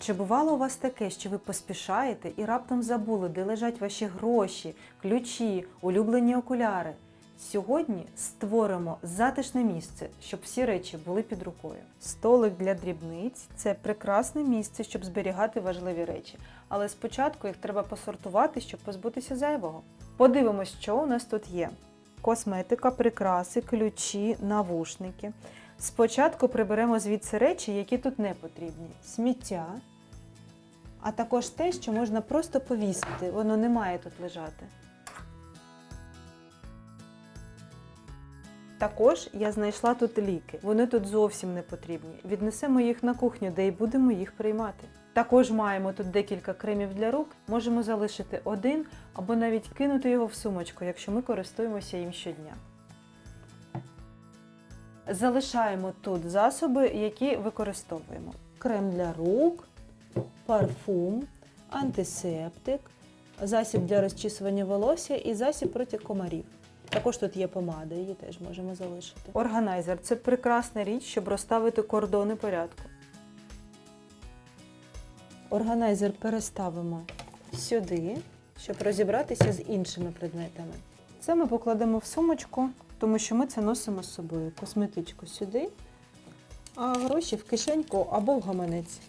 Чи бувало у вас таке, що ви поспішаєте і раптом забули, де лежать ваші гроші, ключі, улюблені окуляри? Сьогодні створимо затишне місце, щоб всі речі були під рукою. Столик для дрібниць це прекрасне місце, щоб зберігати важливі речі. Але спочатку їх треба посортувати, щоб позбутися зайвого. Подивимось, що у нас тут є: косметика, прикраси, ключі, навушники. Спочатку приберемо звідси речі, які тут не потрібні: сміття, а також те, що можна просто повісити, воно не має тут лежати. Також я знайшла тут ліки. Вони тут зовсім не потрібні. Віднесемо їх на кухню, де й будемо їх приймати. Також маємо тут декілька кремів для рук. Можемо залишити один або навіть кинути його в сумочку, якщо ми користуємося їм щодня. Залишаємо тут засоби, які використовуємо: крем для рук, парфум, антисептик, засіб для розчісування волосся і засіб проти комарів. Також тут є помада, її теж можемо залишити. Органайзер це прекрасна річ, щоб розставити кордони порядку. Органайзер переставимо сюди, щоб розібратися з іншими предметами. Це ми покладемо в сумочку, тому що ми це носимо з собою. Косметичку сюди, а гроші в кишеньку або в гаманець.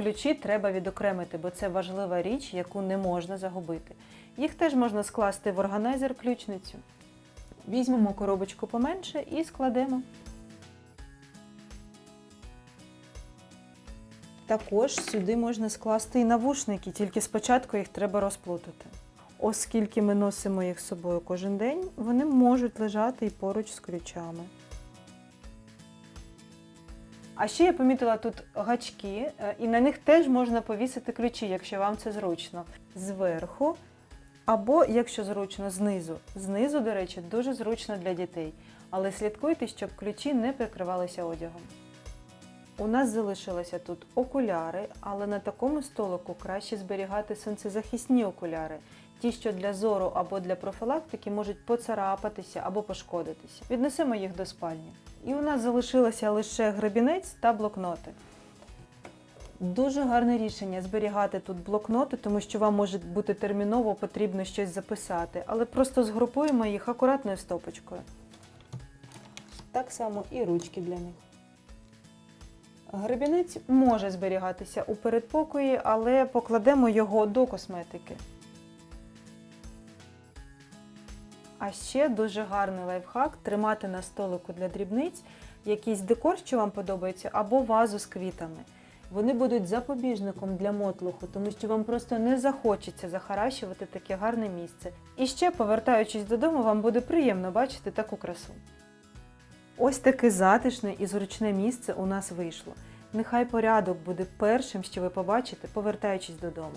Ключі треба відокремити, бо це важлива річ, яку не можна загубити. Їх теж можна скласти в органайзер ключницю. Візьмемо коробочку поменше і складемо. Також сюди можна скласти і навушники, тільки спочатку їх треба розплутати. Оскільки ми носимо їх з собою кожен день, вони можуть лежати і поруч з ключами. А ще я помітила тут гачки, е, і на них теж можна повісити ключі, якщо вам це зручно. Зверху, або, якщо зручно, знизу. Знизу, до речі, дуже зручно для дітей. Але слідкуйте, щоб ключі не прикривалися одягом. У нас залишилися тут окуляри, але на такому столику краще зберігати сонцезахисні окуляри. Ті, що для зору або для профілактики можуть поцарапатися або пошкодитися. Віднесемо їх до спальні. І у нас залишилося лише гребінець та блокноти. Дуже гарне рішення зберігати тут блокноти, тому що вам може бути терміново потрібно щось записати, але просто згрупуємо їх акуратною стопочкою. Так само і ручки для них. Гребінець може зберігатися у передпокої, але покладемо його до косметики. А ще дуже гарний лайфхак тримати на столику для дрібниць якийсь декор, що вам подобається, або вазу з квітами. Вони будуть запобіжником для мотлуху, тому що вам просто не захочеться захаращувати таке гарне місце. І ще, повертаючись додому, вам буде приємно бачити таку красу. Ось таке затишне і зручне місце у нас вийшло. Нехай порядок буде першим, що ви побачите, повертаючись додому.